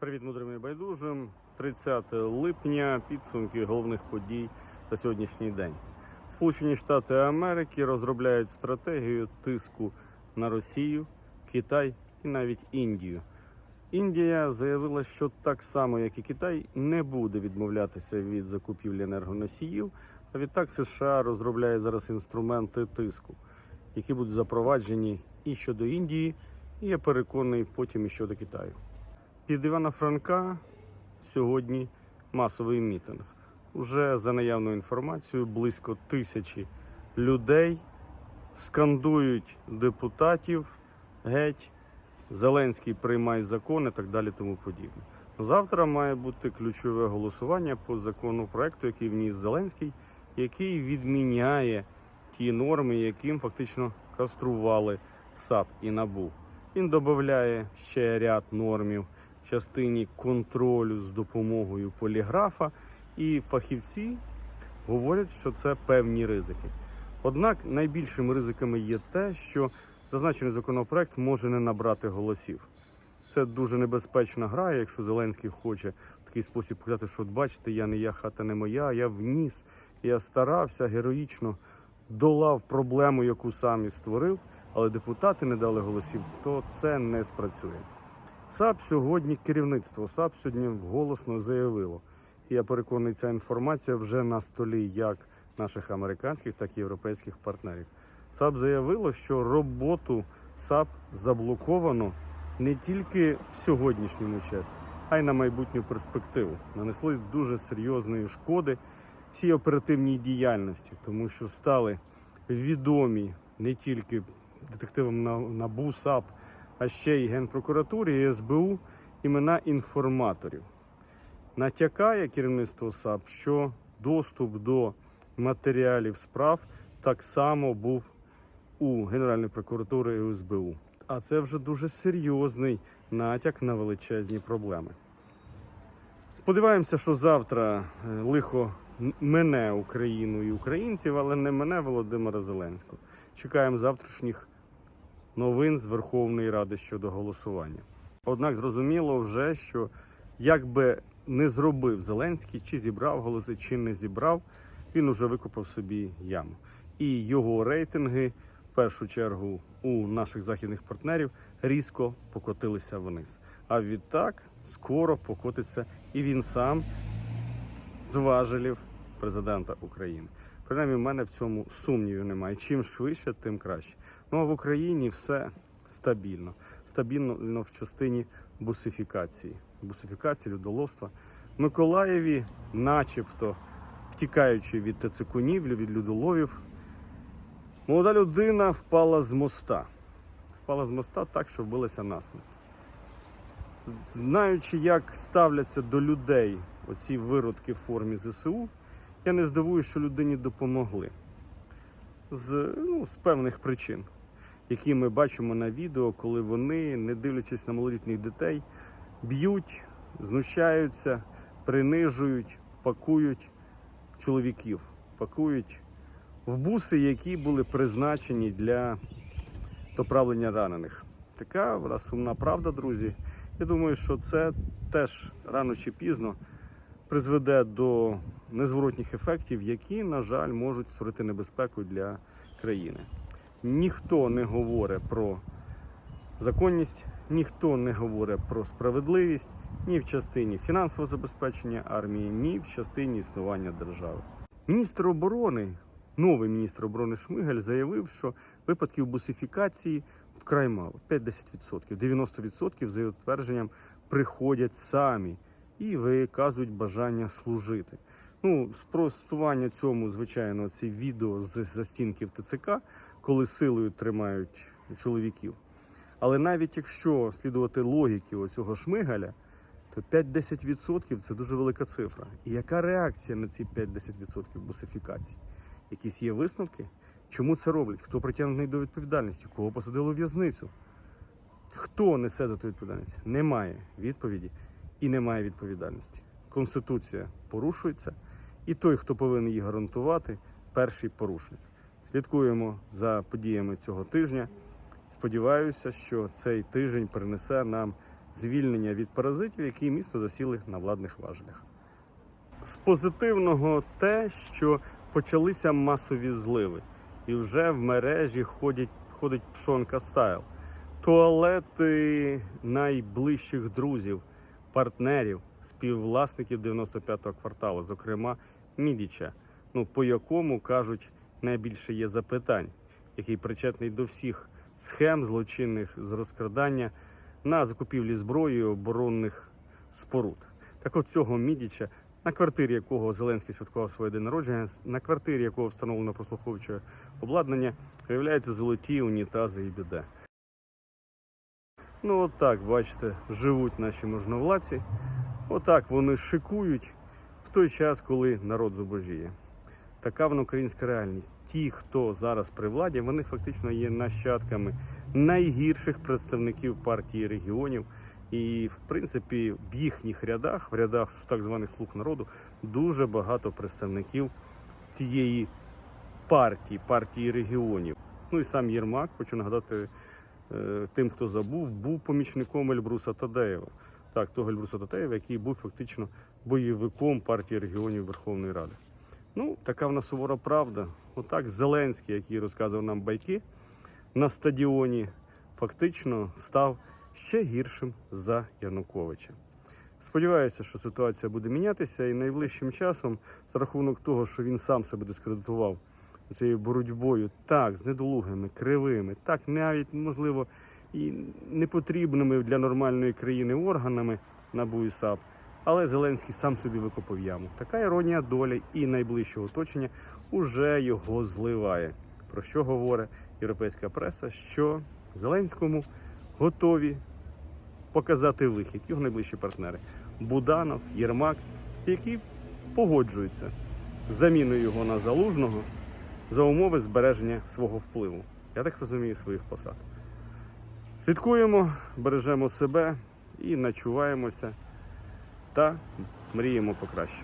Привіт, мудрим і байдужим. 30 липня. Підсумки головних подій за сьогоднішній день. Сполучені Штати Америки розробляють стратегію тиску на Росію, Китай і навіть Індію. Індія заявила, що так само, як і Китай, не буде відмовлятися від закупівлі енергоносіїв. А відтак США розробляє зараз інструменти тиску, які будуть запроваджені і щодо Індії, і я переконаний потім і щодо Китаю. Під Івана Франка сьогодні масовий мітинг. Уже за наявною інформацією, близько тисячі людей скандують депутатів геть. Зеленський приймає закон і так далі тому подібне. Завтра має бути ключове голосування по законопроекту, який вніс Зеленський, який відміняє ті норми, яким фактично кастрували САП і НАБУ. Він додає ще ряд нормів частині контролю з допомогою поліграфа, і фахівці говорять, що це певні ризики. Однак найбільшими ризиками є те, що зазначений законопроект може не набрати голосів. Це дуже небезпечна гра, якщо Зеленський хоче в такий спосіб показати, що от бачите, я не я, хата не моя, я вніс, я старався героїчно долав проблему, яку сам і створив, але депутати не дали голосів, то це не спрацює. САП сьогодні керівництво САП сьогодні голосно заявило. Я переконаний, ця інформація вже на столі як наших американських, так і європейських партнерів. САП заявило, що роботу САП заблоковано не тільки в сьогоднішньому часі, а й на майбутню перспективу. Нанесли дуже серйозної шкоди цій оперативній діяльності, тому що стали відомі не тільки детективам на НАБУ, САП, а ще й Генпрокуратурі і СБУ імена інформаторів. Натякає керівництво САП, що доступ до матеріалів справ так само був у Генеральної прокуратури і СБУ. А це вже дуже серйозний натяк на величезні проблеми. Сподіваємося, що завтра е, лихо мене Україну і українців, але не мене Володимира Зеленського. Чекаємо завтрашніх новин з Верховної Ради щодо голосування. Однак зрозуміло вже, що як би не зробив Зеленський, чи зібрав голоси, чи не зібрав, він уже викопав собі яму. І його рейтинги, в першу чергу, у наших західних партнерів різко покотилися вниз. А відтак скоро покотиться і він сам з важелів президента України. Принаймні, в мене в цьому сумнівів немає. Чим швидше, тим краще. Ну а в Україні все стабільно. Стабільно в частині бусифікації, бусифікації, людоловства. Миколаєві, начебто, втікаючи від тецикунів, від людоловів, молода людина впала з моста. Впала з моста так, що вбилася насмерть. Знаючи, як ставляться до людей оці виродки в формі ЗСУ, я не здивуюся, що людині допомогли з, ну, з певних причин, які ми бачимо на відео, коли вони, не дивлячись на малолітніх дітей, б'ють, знущаються, принижують, пакують чоловіків, пакують в буси, які були призначені для доправлення ранених. Така вона сумна правда, друзі. Я думаю, що це теж рано чи пізно призведе до незворотніх ефектів, які, на жаль, можуть створити небезпеку для країни. Ніхто не говорить про законність, ніхто не говорить про справедливість ні в частині фінансового забезпечення армії, ні в частині існування держави. Міністр оборони, новий міністр оборони Шмигаль заявив, що випадків бусифікації вкрай мало 5-10%. 90% за його твердженням приходять самі і виказують бажання служити. Ну, спростування цьому, звичайно, це відео з застінків ТЦК, коли силою тримають чоловіків. Але навіть якщо слідувати логіки оцього шмигаля, то 5-10% це дуже велика цифра. І яка реакція на ці 5-10% бусифікації? Якісь є висновки? Чому це роблять? Хто притягнений до відповідальності? Кого посадили у в'язницю? Хто несе за ту відповідальність? Немає відповіді і немає відповідальності. Конституція порушується, і той, хто повинен її гарантувати, перший порушник. Слідкуємо за подіями цього тижня. Сподіваюся, що цей тиждень принесе нам звільнення від паразитів, які місто засіли на владних важелях. З позитивного те, що почалися масові зливи, і вже в мережі ходять, ходить пшонка стайл. Туалети найближчих друзів, партнерів, співвласників 95-го кварталу, зокрема Мідіча, ну по якому кажуть найбільше є запитань, який причетний до всіх схем злочинних з розкрадання на закупівлі зброї оборонних споруд. Так от цього Мідіча, на квартирі якого Зеленський святкував своє день народження, на квартирі якого встановлено прослуховуюче обладнання, виявляються золоті унітази і біде. Ну, отак, бачите, живуть наші можновладці. Отак вони шикують в той час, коли народ зубожіє. Така вона українська реальність. Ті, хто зараз при владі, вони фактично є нащадками найгірших представників партії регіонів. І, в принципі, в їхніх рядах, в рядах так званих слуг народу, дуже багато представників цієї партії, партії регіонів. Ну і сам Єрмак, хочу нагадати е, тим, хто забув, був помічником Ельбруса Тадеєва. Так, того Ельбруса Тадеєва, який був фактично бойовиком партії регіонів Верховної Ради. Ну, така в нас сувора правда. Отак Зеленський, який розказував нам байки на стадіоні, фактично став ще гіршим за Януковича. Сподіваюся, що ситуація буде мінятися, і найближчим часом, за рахунок того, що він сам себе дискредитував цією боротьбою, так, з недолугими, кривими, так, навіть, можливо, і непотрібними для нормальної країни органами НАБУ і САП. Але Зеленський сам собі викопав яму. Така іронія долі і найближчого оточення уже його зливає. Про що говорить європейська преса? Що Зеленському готові показати вихід його найближчі партнери Буданов, Єрмак, які погоджуються з заміною його на залужного за умови збереження свого впливу. Я так розумію, своїх посад. Слідкуємо, бережемо себе і начуваємося та мріємо покраще.